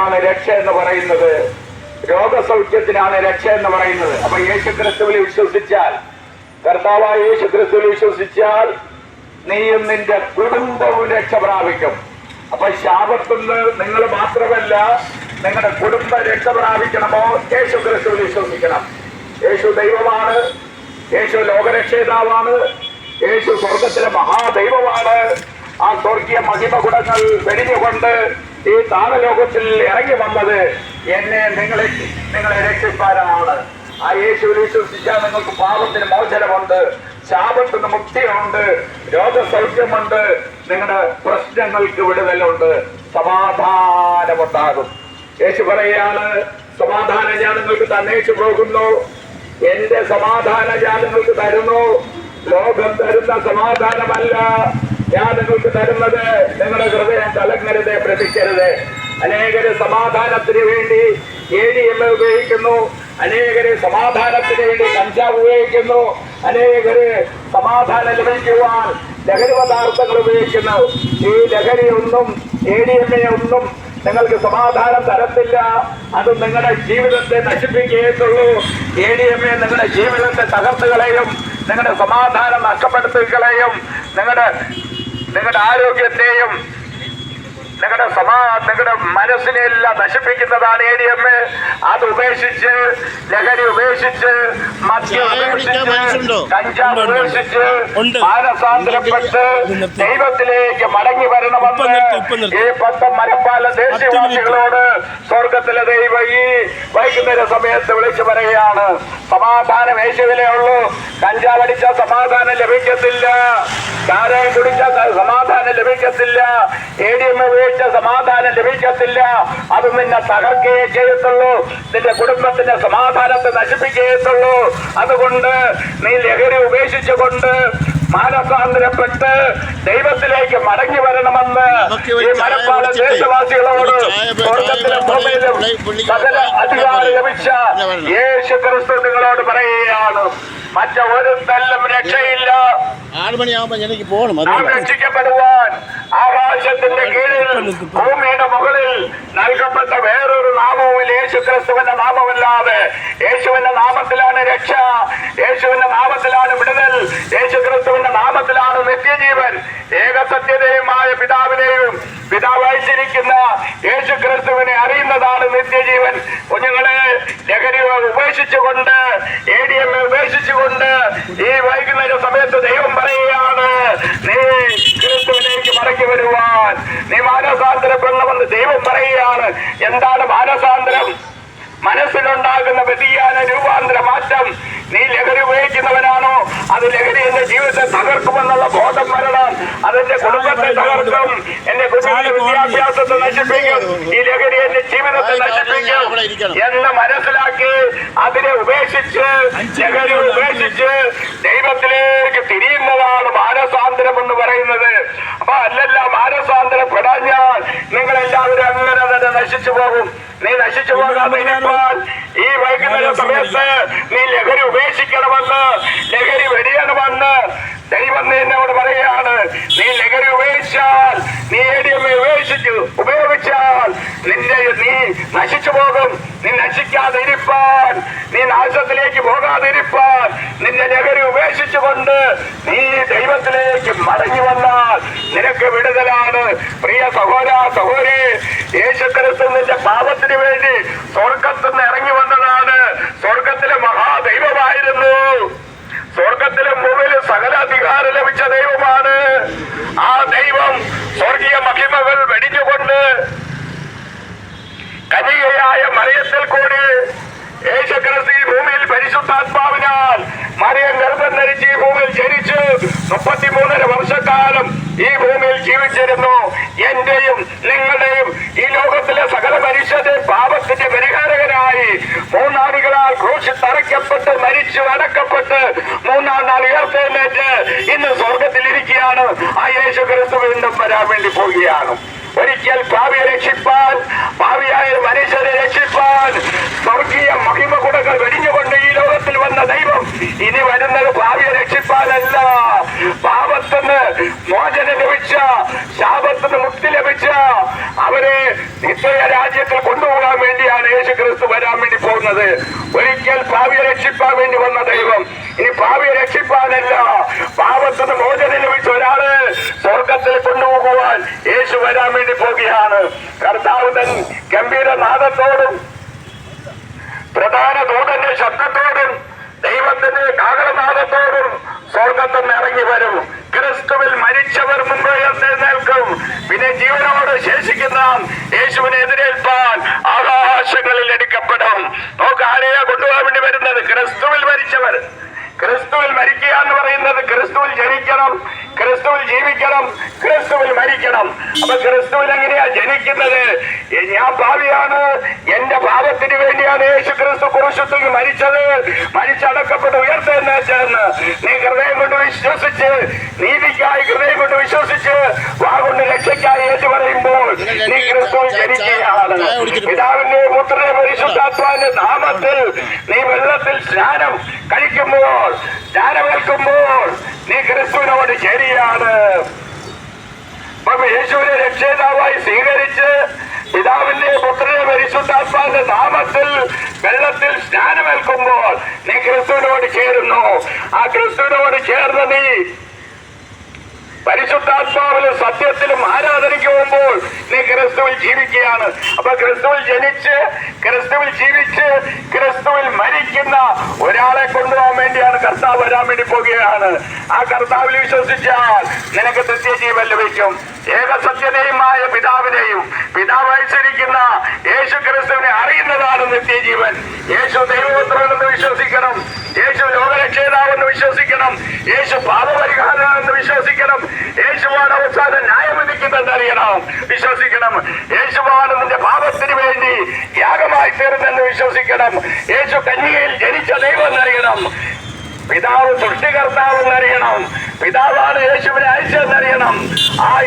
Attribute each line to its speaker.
Speaker 1: സൗഖ്യത്തിനാണ് രക്ഷ എന്ന് പറയുന്നത്. രോഗസൗഖ്യത്തിനാണ് രക്ഷ എന്ന് പറയുന്നത്. അപ്പൊ യേശു ക്രിസ്തുവിൽ വിശ്വസിച്ചാൽ കർത്താവായ യേശു ക്രിസ്തുവിൽ വിശ്വസിച്ചാൽ നീയും നിന്റെ കുടുംബവും രക്ഷ പ്രാപിക്കും. അപ്പൊ ശാപത്തുനിന്ന് നിങ്ങൾ മാത്രമല്ല നിങ്ങളുടെ കുടുംബ രക്ഷ പ്രാപിക്കണമോ? യേശു ക്രിസ്തുവിൽ വിശ്വസിക്കണം. യേശു ദൈവമാണ്. യേശു ലോകരക്ഷേതാവാണ്. യേശു സ്വർഗത്തിലെ മഹാദൈവമാണ്. ആ സ്വർഗീയ മഹിമ ഗുണങ്ങൾ വെടിഞ്ഞുകൊണ്ട് ഈ താഴലോകത്തിൽ ഇറങ്ങി വന്നത് എന്നെ നിങ്ങളെ നിങ്ങളെ രക്ഷിപ്പാനാണ്. ആ യേശുവിൽ വിശ്വസിച്ചാൽ നിങ്ങൾക്ക് പാപത്തിന് മോചനമുണ്ട് ശാപത്തിന് മുക്തിയുണ്ട് രോഗസൗഖ്യമുണ്ട് നിങ്ങളുടെ പ്രശ്നങ്ങൾക്ക് വിടുതലുണ്ട് സമാധാനമുണ്ടാകും. യേശു പറയാണ് സമാധാനം ഞാൻ നിങ്ങൾക്ക് തന്നേച്ചു പോകുന്നു. എന്റെ സമാധാനം ഞാൻ നിങ്ങൾക്ക് തരുന്നു. ലോകം തരുന്ന സമാധാനമല്ല. ഞാൻ നിങ്ങൾക്ക് തരുന്നത് നിങ്ങളുടെ ഹൃദയം കലങ്ങരുത് പ്രതിക്കരുത്. അനേകര് സമാധാനത്തിന് വേണ്ടി എ ഡി ഉപയോഗിക്കുന്നു. അനേകര് സമാധാനത്തിന് വേണ്ടി കഞ്ചാവ് ഉപയോഗിക്കുന്നു. അനേകര് സമാധാനം ലഭിക്കുവാൻ ലഹരി പദാർത്ഥങ്ങൾ ഉപയോഗിക്കുന്നു. ഈ ലഹരി ഒന്നും എ ഡി ഒന്നും നിങ്ങൾക്ക് സമാധാനം തരത്തില്ല. അത് നിങ്ങളുടെ ജീവിതത്തെ നശിപ്പിക്കുകയുള്ളൂ എ ഡി എം എ നിങ്ങളുടെ ജീവിതത്തെ തകർത്തുകളെയും നിങ്ങളുടെ സമാധാനം നഷ്ടപ്പെടുത്തുകളെയും നിങ്ങളുടെ നിങ്ങളുടെ ആരോഗ്യത്തെയും നിങ്ങളുടെ സമാ നിങ്ങളുടെ മനസ്സിനെ എല്ലാം നശിപ്പിക്കുന്നതാണ് എ ഡി എം അത് ഉപേക്ഷിച്ച് ലഹരി ഉപേക്ഷിച്ച് മദ്യം? ഉപേക്ഷിച്ച് കഞ്ചാവ്. മാനസാന്തരപ്പെട്ട്. ദൈവത്തിലേക്ക് മടങ്ങി വരണമെന്ന്. ഈ പത്ത് മരപ്പാല ദേശവാസികളോട് സ്വർഗത്തിലെ ദൈവ ഈ വൈകുന്നേര സമയത്ത് വിളിച്ചു പറയുകയാണ് സമാധാനം യേശുവിലേ ഉള്ളൂ കഞ്ചാവടിച്ച സമാധാനം ലഭിക്കത്തില്ല കുടിച്ച സമാധാനം ലഭിക്കത്തില്ല എ ഡി എം ഉപയോഗിച്ച സമാധാനം ലഭിക്കത്തില്ല അത് നിന്നെ തകർക്കുകയേ ചെയ്യത്തുള്ളൂ നിന്റെ കുടുംബത്തിന്റെ സമാധാനത്തെ നശിപ്പിക്കുകയുള്ളൂ അതുകൊണ്ട് നീ ലഹരി ഉപേക്ഷിച്ചുകൊണ്ട് മാനസാന്തരപ്പെട്ട് ദൈവത്തിലേക്ക് മടങ്ങി വരണമെന്ന് ഈ
Speaker 2: കുടിച്ചിട്ട്.
Speaker 1: ദേശവാസികളോട് സ്വർഗത്തിലെ ഭൂമിയിലും സകല അധികാരം ലഭിച്ച. യേശു ക്രിസ്തു നിങ്ങളോട് പറയുകയാണ്. മറ്റൊരു തല്ലും രക്ഷയില്ല.
Speaker 2: ആറ് മണിയാകുമ്പോ എനിക്ക് പോകണം
Speaker 1: രക്ഷിക്കപ്പെടുവാൻ ആകാശത്തിന്റെ കീഴിൽ ഭൂമിയുടെ മുകളിൽ നൽകപ്പെട്ട വേറൊരു നാമവും യേശു ക്രിസ്തുവിന്റെ നാമമല്ലാതെ. യേശുവിന്റെ നാമത്തിലാണ് രക്ഷ. യേശുവിന്റെ നാമത്തിലാണ് വിടുതൽ. യേശു ക്രിസ്തുവിന്റെ നാമത്തിലാണ് നിത്യജീവൻ. ഏകസത്യതയുമായ പിതാവിനെയും പിതാവായിട്ടിരിക്കുന്ന യേശു ക്രിസ്തുവിനെ അറിയുന്നതാണ് നിത്യജീവൻ. കുഞ്ഞുങ്ങളെ ലഹരി ഉപേക്ഷിച്ചുകൊണ്ട് എ ഡി എം ഉപേക്ഷിച്ചുകൊണ്ട് ഈ വൈകുന്നേര സമയത്ത് ദൈവം പറയുകയാണ് നീ ക്രിസ്തുവിലേക്ക് മടങ്ങി വരുവാൻ. നീ മാനസാന്തരപ്പെടണമെന്ന് ദൈവം പറയുകയാണ്. എന്താണ് മനസ്സിലുണ്ടാകുന്ന വ്യതിയാന രൂപാന്തര മാറ്റം നീ ലഹരി ഉപയോഗിക്കുന്നവനാണോ? അത് ലഹരി എന്റെ ജീവിതത്തെ തകർക്കുമെന്നുള്ള ബോധം വരണം. അതെന്റെ കുടുംബത്തെ തകർക്കും. എന്റെ കുട്ടികളുടെ വിദ്യാഭ്യാസത്തെ നശിപ്പിക്കും. ഈ ലഹരി എന്റെ ജീവിതത്തെ നശിപ്പിക്കും എന്ന് മനസ്സിലാക്കി അതിനെ ഉപേക്ഷിച്ച് ലഹരി ഉപേക്ഷിച്ച് ദൈവത്തിലേക്ക് തിരിയുന്നതാണ് മാനസാന്തരം എന്ന് പറയുന്നത്. അപ്പൊ അല്ലല്ല മാനസാന്തരപ്പെടാഞ്ഞാൽ നിങ്ങൾ എല്ലാവരും അങ്ങനെ തന്നെ നശിച്ചു പോകും. നീ നശിച്ചു പോകാതെ ഇരിപ്പാൻ ഈ വൈകുന്നേര സമയത്ത് നീ ലഹരി ഉപേക്ഷിക്കണമെന്ന് ലഹരി വെടിയണമെന്ന് ദൈവം നിന്നോട് പറയുകയാണ് നീ ലഹരി ഉപേക്ഷിച്ചാൽ നീ ഏടിയമ്മ ഉപേക്ഷിച്ചു ഉപയോഗിച്ചാൽ നിന്റെ നീ നശിച്ചു പോകും നീ നശിക്കാതെ ഇരിപ്പാൻ നീ നാശത്തിലേക്ക് പോകാതെ ഇരിപ്പാൻ നിന്റെ ലഹരി ഉപേക്ഷിച്ചുകൊണ്ട് നീ ദൈവത്തിലേക്ക് മടങ്ങി വന്നാൽ നിനക്ക് വിടുതലാണ് പ്രിയ സഹോദര സഹോദരി യേശുക്രിസ്തു നിന്റെ പാപത്തിന് വേണ്ടി സ്വർഗത്തുനിന്ന് ഇറങ്ങി വന്നതാണ് സ്വർഗത്തിലെ മഹാദൈവമായിരുന്നു സ്വർഗത്തിലെ മുകളിൽ സകല അധികാരം ലഭിച്ച ദൈവമാണ് ആ ദൈവം സ്വർഗീയ മഹിമകൾ വെടിഞ്ഞുകൊണ്ട് കനികയായ മറിയത്തിൽ കൂടി യേശുക്രിസ്തു ഈ ഭൂമിയിൽ പരിശുദ്ധാത്മാവിനാൽ മറിയം ഗർഭം ധരിച്ച് ഈ ഭൂമിയിൽ ജനിച്ച്. മുപ്പത്തിമൂന്നര വർഷക്കാലം ഈ ഭൂമിയിൽ ജീവിച്ചിരുന്നു. എന്റെയും നിങ്ങളുടെയും ഈ ലോകത്തിലെ സകല മനുഷ്യരുടെ പാപത്തിന്റെ പരിഹാരകനായി മൂന്നാളികളാൽ ക്രൂശിൽ തറയ്ക്കപ്പെട്ട് മരിച്ചു അടക്കപ്പെട്ട് മൂന്നാം നാൾ ഉയർത്തെഴുന്നേറ്റ് ഇന്ന് സ്വർഗത്തിലിരിക്കുകയാണ് ആ യേശു ക്രിസ്തു വീണ്ടും വരാൻ വേണ്ടി പോവുകയാണ് ഒരിക്കൽ ഭാവിയെ രക്ഷിപ്പാൻ ഭാവിയായ മനുഷ്യരെ രക്ഷിപ്പാൻ സ്വർഗീയ മഹിമ കുടകൾ വെടിഞ്ഞുകൊണ്ട് ഈ ലോകത്തിൽ വന്ന ദൈവം ഇനി വരുന്നത് ഭാവിയെ രക്ഷിപ്പാനല്ല. പാപത്തിന് മോചനം ലഭിച്ച ശാപത്തിന് മുക്തി ലഭിച്ച അവരെ നിശ്ചയ രാജ്യത്തിൽ കൊണ്ടുപോകാൻ വേണ്ടിയാണ് യേശു ക്രിസ്തു വരാൻ വേണ്ടി പോകുന്നത്. ഒരിക്കൽ ഭാവിയെ രക്ഷിപ്പാൻ വേണ്ടി വന്ന ദൈവം ഇനി ഭാവിയെ രക്ഷിപ്പാനല്ല. പാപത്തിന് മോചനം ലഭിച്ച ഒരാൾ സ്വർഗത്തിൽ കൊണ്ടുപോകുവാൻ യേശു വരാൻ വേണ്ടി പോകുകയാണ്. കർത്താവ് തൻ ഗംഭീരനാഥത്തോടും പ്രധാന ദൂതന്റെ ശബ്ദത്തോടും കാകളനാഥത്തോടും സ്വർഗത്തിൽ ഇറങ്ങി വരും. ക്രിസ്തുവിൽ മരിച്ചവർ മുമ്പ് എഴുന്നേൽക്കും. പിന്നെ ജീവനോട് ശേഷിക്കുന്ന യേശുവിനെ എതിരേൽപ്പാൻ ആകാശങ്ങളിൽ എടുക്കപ്പെടും. നോക്ക് ആരെയാ കൊണ്ടുപോകാൻ വേണ്ടി വരുന്നത്? ക്രിസ്തുവിൽ മരിച്ചവർ. ക്രിസ്തുവിൽ മരിക്കുക എന്ന് പറയുന്നത് ക്രിസ്തുവിൽ ജനിക്കണം ക്രിസ്തുവിൽ ജീവിക്കണം ക്രിസ്തുവിൽ മരിക്കണം. അപ്പൊ ക്രിസ്തുവിൽ എങ്ങനെയാ ജനിക്കുന്നത്? ഞാൻ ഭാവിയാണ്. എന്റെ പാപത്തിന് വേണ്ടിയാണ് യേശു ക്രിസ്തു കുറിശത്തിൽ മരിച്ചത്. മരിച്ചടക്കപ്പെട്ട് ഉയർത്തെഴുന്നേറ്റെന്ന് നീ ഹൃദയം കൊണ്ട് വിശ്വസിച്ച് നീതിക്കായി ഹൃദയം കൊണ്ട് വിശ്വസിച്ച് വാഗൊണ്ട് രക്ഷയ്ക്കായി ഏറ്റു പറയുമ്പോൾ നീ ക്രിസ്തു ജനിക്കുകയാണ്. പിതാവിന്റെ പുത്രനെ പരിശുദ്ധാത്മാവിന്റെ നാമത്തിൽ നീ വെള്ളത്തിൽ സ്നാനം കഴിക്കുമ്പോൾ സ്നാനമേൽക്കുമ്പോൾ നീ ക്രിസ്തുവിനോട് ശരിയാണ് യേശുവിനെ രക്ഷേതാവായി സ്വീകരിച്ച് പിതാവിന്റെ പുത്രനെ പരിശുദ്ധാത്മാവിന്റെ നാമത്തിൽ വെള്ളത്തിൽ സ്നാനമേൽക്കുമ്പോൾ നീ ക്രിസ്തുവിനോട് ചേരുന്നു. ആ ക്രിസ്തുവിനോട് ചേർന്ന് നീ പരിശുദ്ധാത്മാവിലും സത്യത്തിലും ആരാധനയ്ക്ക് പോകുമ്പോൾ നീ ക്രിസ്തുവിൽ ജീവിക്കുകയാണ്. അപ്പൊ ക്രിസ്തുവിൽ ജനിച്ച് ക്രിസ്തുവിൽ ജീവിച്ച് ക്രിസ്തുവിൽ മരിക്കുന്ന ഒരാളെ കൊണ്ടുപോകാൻ വേണ്ടിയാണ് കർത്താവ് വരാൻ വേണ്ടി പോകുകയാണ്. ആ കർത്താവിൽ വിശ്വസിച്ചാൽ നിനക്ക് നിത്യജീവൻ ലഭിക്കും. ഏകസത്യനെയുമായ പിതാവിനെയും പിതാവ് അയച്ച നിത്യജീവൻ. യേശു ദൈവപുത്രനെന്ന് വിശ്വസിക്കണം. യേശു ലോകരക്ഷേതാവെന്ന് വിശ്വസിക്കണം. യേശു പാപപരിഹാരമെന്ന് വിശ്വസിക്കണം. യേശുവാണ് ന്യായവിധിക്ക് തന്നെ അറിയണം വിശ്വസിക്കണം. യേശുവാണ് നിന്റെ പാപത്തിന് വേണ്ടി യാഗമായി തീർന്നെന്ന് വിശ്വസിക്കണം. യേശു കന്യകയിൽ ജനിച്ച ദൈവം എന്നറിയണം പിതാവ് സൃഷ്ടികർത്താവ് എന്നറിയണം പിതാവാണ് യേശുവിനെ അയച്ചതെന്നറിയണം. ആ